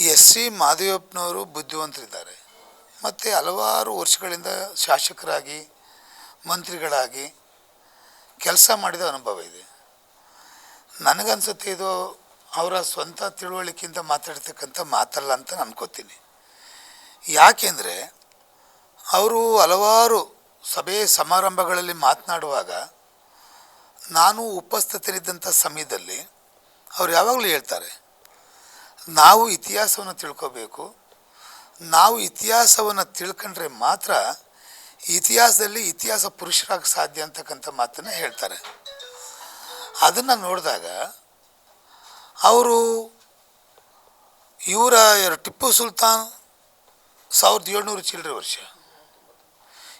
S C ಮಾದೇವಪ್ಪನವರು ಬುದ್ಧಿವಂತರಿದ್ದಾರೆ. ಮತ್ತು ಹಲವಾರು ವರ್ಷಗಳಿಂದ ಶಾಸಕರಾಗಿ, ಮಂತ್ರಿಗಳಾಗಿ ಕೆಲಸ ಮಾಡಿದ ಅನುಭವ ಇದೆ. ನನಗನ್ಸುತ್ತೆ ಇದು ಅವರ ಸ್ವಂತ ತಿಳುವಳಿಕೆಯಿಂದ ಮಾತಾಡ್ತಕ್ಕಂಥ ಮಾತಲ್ಲ ಅಂತ ಅನ್ಕೋತೀನಿ. ಯಾಕೆಂದರೆ ಅವರು ಹಲವಾರು ಸಭೆ ಸಮಾರಂಭಗಳಲ್ಲಿ ಮಾತನಾಡುವಾಗ ನಾನು ಉಪಸ್ಥಿತರಿದ್ದಂಥ ಸಮಯದಲ್ಲಿ ಅವ್ರು ಯಾವಾಗಲೂ ಹೇಳ್ತಾರೆ ನಾವು ಇತಿಹಾಸವನ್ನು ತಿಳ್ಕೋಬೇಕು. ನಾವು ಇತಿಹಾಸವನ್ನು ತಿಳ್ಕೊಂಡ್ರೆ ಮಾತ್ರ ಇತಿಹಾಸದಲ್ಲಿ ಇತಿಹಾಸ ಪುರುಷರಾಗಿ ಸಾಧ್ಯ ಅಂತಕ್ಕಂಥ ಮಾತನ್ನು ಹೇಳ್ತಾರೆ. ಅದನ್ನು ನೋಡಿದಾಗ ಅವರು ಇವರ ಟಿಪ್ಪು ಸುಲ್ತಾನ್ ಸಾವಿರದ ಏಳ್ನೂರು ಚಿಲ್ಲರೆ ವರ್ಷ.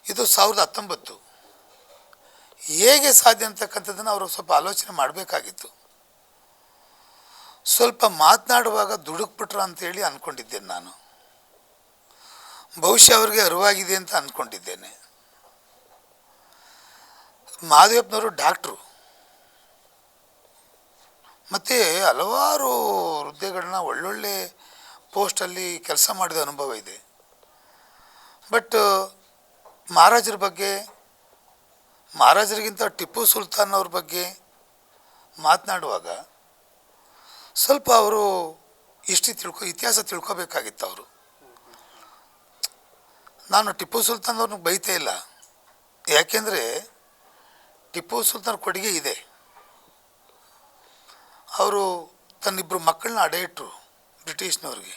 ಇದು ಸಾವಿರದ ಹತ್ತೊಂಬತ್ತು. ಹೇಗೆ ಸಾಧ್ಯ ಅಂತಕ್ಕಂಥದ್ದನ್ನು ಅವರು ಸ್ವಲ್ಪ ಆಲೋಚನೆ ಮಾಡಬೇಕಾಗಿತ್ತು. ಸ್ವಲ್ಪ ಮಾತನಾಡುವಾಗ ದುಡುಕ್ಬಿಟ್ರ ಅಂತೇಳಿ ಅಂದ್ಕೊಂಡಿದ್ದೇನೆ ನಾನು. ಬಹುಶಃ ಅವ್ರಿಗೆ ಅರಿವಾಗಿದೆ ಅಂತ ಅಂದ್ಕೊಂಡಿದ್ದೇನೆ ಮಾದೇವಪ್ಪನವರು ಡಾಕ್ಟ್ರು. ಮತ್ತು ಹಲವಾರು ಹುದ್ದೆಗಳನ್ನ ಒಳ್ಳೊಳ್ಳೆ ಪೋಸ್ಟಲ್ಲಿ ಕೆಲಸ ಮಾಡಿದ ಅನುಭವ ಇದೆ. ಬಟ್ ಮಹಾರಾಜರ ಬಗ್ಗೆ, ಮಹಾರಾಜರಿಗಿಂತ ಟಿಪ್ಪು ಸುಲ್ತಾನ್ ಅವ್ರ ಬಗ್ಗೆ ಮಾತನಾಡುವಾಗ ಸ್ವಲ್ಪ ಅವರು ಹಿಸ್ಟ್ರಿ ತಿಳ್ಕೊ, ಇತಿಹಾಸ ತಿಳ್ಕೊಬೇಕಾಗಿತ್ತು ಅವರು. ನಾನು ಟಿಪ್ಪು ಸುಲ್ತಾನ್ ಅವ್ರನ್ನ ಬೈತೇ ಇಲ್ಲ. ಯಾಕೆಂದರೆ ಟಿಪ್ಪು ಸುಲ್ತಾನ್ ಕೊಡುಗೆ ಇದೆ. ಅವರು ತನ್ನಿಬ್ಬರು ಮಕ್ಕಳನ್ನ ಅಡೆ ಇಟ್ಟರು ಬ್ರಿಟಿಷ್ನವ್ರಿಗೆ.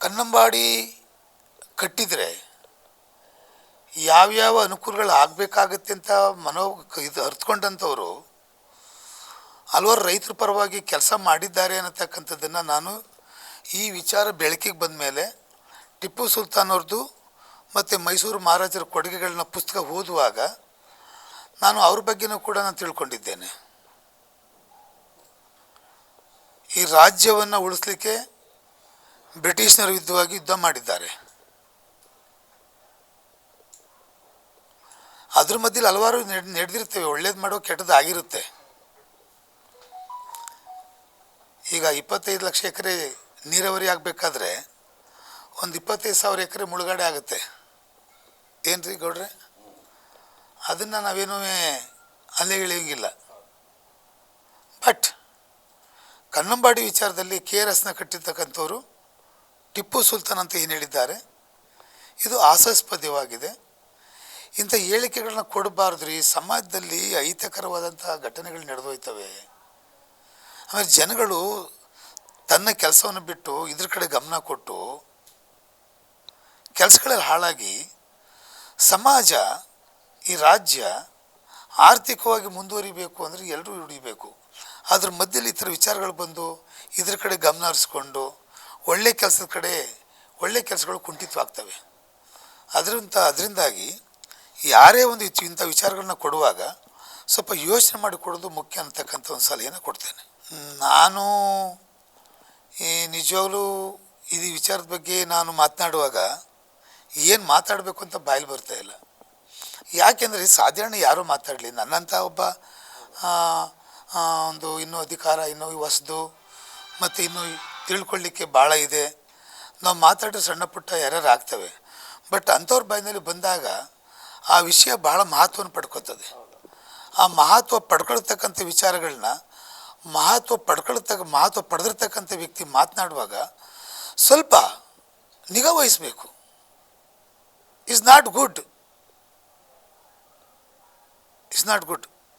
ಕನ್ನಂಬಾಡಿ ಕಟ್ಟಿದರೆ ಯಾವ್ಯಾವ ಅನುಕೂಲಗಳು ಆಗಬೇಕಾಗತ್ತೆ ಅಂತ ಮನೋ ಇದು ಅರ್ಥಕೊಂಡಂಥವ್ರು ಹಲವಾರು ರೈತರ ಪರವಾಗಿ ಕೆಲಸ ಮಾಡಿದ್ದಾರೆ ಅನ್ನತಕ್ಕಂಥದ್ದನ್ನು ನಾನು ಈ ವಿಚಾರ ಬೆಳಕಿಗೆ ಬಂದ ಮೇಲೆ ಟಿಪ್ಪು ಸುಲ್ತಾನ್ ಅವ್ರದ್ದು ಮತ್ತು ಮೈಸೂರು ಮಹಾರಾಜರ ಕೊಡುಗೆಗಳನ್ನ ಪುಸ್ತಕ ಓದುವಾಗ ನಾನು ಅವ್ರ ಬಗ್ಗೆನೂ ಕೂಡ ನಾನು ತಿಳ್ಕೊಂಡಿದ್ದೇನೆ. ಈ ರಾಜ್ಯವನ್ನು ಉಳಿಸ್ಲಿಕ್ಕೆ ಬ್ರಿಟಿಷ್ನರ ವಿರುದ್ಧವಾಗಿ ಯುದ್ಧ ಮಾಡಿದ್ದಾರೆ. ಅದ್ರ ಮಧ್ಯದಲ್ಲಿ ಹಲವಾರು ನೆಡ್ ನಡೆದಿರ್ತೇವೆ, ಒಳ್ಳೇದು ಮಾಡೋ ಕೆಟ್ಟದ್ದು ಆಗಿರುತ್ತೆ. ಈಗ ಇಪ್ಪತ್ತೈದು ಲಕ್ಷ ಎಕರೆ ನೀರಾವರಿ ಆಗಬೇಕಾದ್ರೆ ಒಂದು ಇಪ್ಪತ್ತೈದು ಸಾವಿರ ಎಕರೆ ಮುಳುಗಡೆ ಆಗುತ್ತೆ. ಏನು ರೀ ಗೌಡ್ರೆ? ಅದನ್ನು ನಾವೇನೂ ಅಲ್ಲೇ ಇಳಿಯೋಂಗಿಲ್ಲ. ಬಟ್ ಕನ್ನಂಬಾಡಿ ವಿಚಾರದಲ್ಲಿ ಕೆ ಆರ್ ಎಸ್ನ ಕಟ್ಟಿರ್ತಕ್ಕಂಥವರು ಟಿಪ್ಪು ಸುಲ್ತಾನ್ ಅಂತ ಏನು ಹೇಳಿದ್ದಾರೆ? ಇದು ಆಸಾಸ್ಪದವಾಗಿದೆ. ಇಂಥ ಹೇಳಿಕೆಗಳನ್ನ ಕೊಡಬಾರ್ದು ರೀ ಸಮಾಜದಲ್ಲಿ ಅಹಿತಕರವಾದಂಥ ಘಟನೆಗಳು ನಡೆದೋಯ್ತವೆ. ಆಮೇಲೆ ಜನಗಳು ತನ್ನ ಕೆಲಸವನ್ನು ಬಿಟ್ಟು ಇದ್ರ ಕಡೆ ಗಮನ ಕೊಟ್ಟು ಕೆಲಸಗಳಲ್ಲಿ ಹಾಳಾಗಿ ಸಮಾಜ, ಈ ರಾಜ್ಯ ಆರ್ಥಿಕವಾಗಿ ಮುಂದುವರಿಬೇಕು ಅಂದರೆ ಎಲ್ಲರೂ ಹಿಡಿಬೇಕು ಅದ್ರ ಮಧ್ಯದಲ್ಲಿ ಈ ಥರ ವಿಚಾರಗಳು ಬಂದು ಇದ್ರ ಕಡೆ ಗಮನ ಹರಿಸ್ಕೊಂಡು ಒಳ್ಳೆ ಕೆಲಸದ ಕಡೆ ಒಳ್ಳೆ ಕೆಲಸಗಳು ಕುಂಠಿತವಾಗ್ತವೆ. ಅದರಿಂದ ಅದರಿಂದಾಗಿ ಯಾರೇ ಒಂದು ಇಂಥ ವಿಚಾರಗಳನ್ನ ಕೊಡುವಾಗ ಸ್ವಲ್ಪ ಯೋಚನೆ ಮಾಡಿ ಕೊಡೋದು ಮುಖ್ಯ ಅಂತಕ್ಕಂಥ ಒಂದು ಸಲಹೆಯನ್ನು ಕೊಡ್ತೇನೆ. ನಾನು, ಈ ನಿಜವಾಗ್ಲೂ ಇದು ವಿಚಾರದ ಬಗ್ಗೆ ನಾನು ಮಾತನಾಡುವಾಗ ಏನು ಮಾತಾಡಬೇಕು ಅಂತ ಬಾಯಲ್ಲಿ ಬರ್ತಾ ಇಲ್ಲ. ಯಾಕೆಂದರೆ ಸಾಧಾರಣ ಯಾರೂ ಮಾತಾಡಲಿ ನನ್ನಂಥ ಒಬ್ಬ ಒಂದು ಇನ್ನೂ ಅಧಿಕಾರ, ಇನ್ನೂ ಹೊಸದು, ಮತ್ತು ಇನ್ನೂ ತಿಳ್ಕೊಳ್ಳಿಕ್ಕೆ ಭಾಳ ಇದೆ. ನಾವು ಮಾತಾಡೋ ಸಣ್ಣ ಪುಟ್ಟ ಯಾರ್ಯಾರು ಆಗ್ತವೆ. ಬಟ್ ಅಂಥವ್ರ ಬಾಯಿನಲ್ಲಿ ಬಂದಾಗ ಆ ವಿಷಯ ಭಾಳ ಮಹತ್ವವನ್ನು ಪಡ್ಕೊತದೆ. ಆ ಮಹತ್ವ ಪಡ್ಕೊಳ್ತಕ್ಕಂಥ ವಿಚಾರಗಳನ್ನ ಮಹತ್ವ ಪಡ್ಕೊಳ್ತಕ್ಕ ಮಹತ್ವ ಪಡೆದಿರ್ತಕ್ಕಂಥ ವ್ಯಕ್ತಿ ಮಾತನಾಡುವಾಗ ಸ್ವಲ್ಪ ನಿಗಾ ವಹಿಸಬೇಕು is not good is not good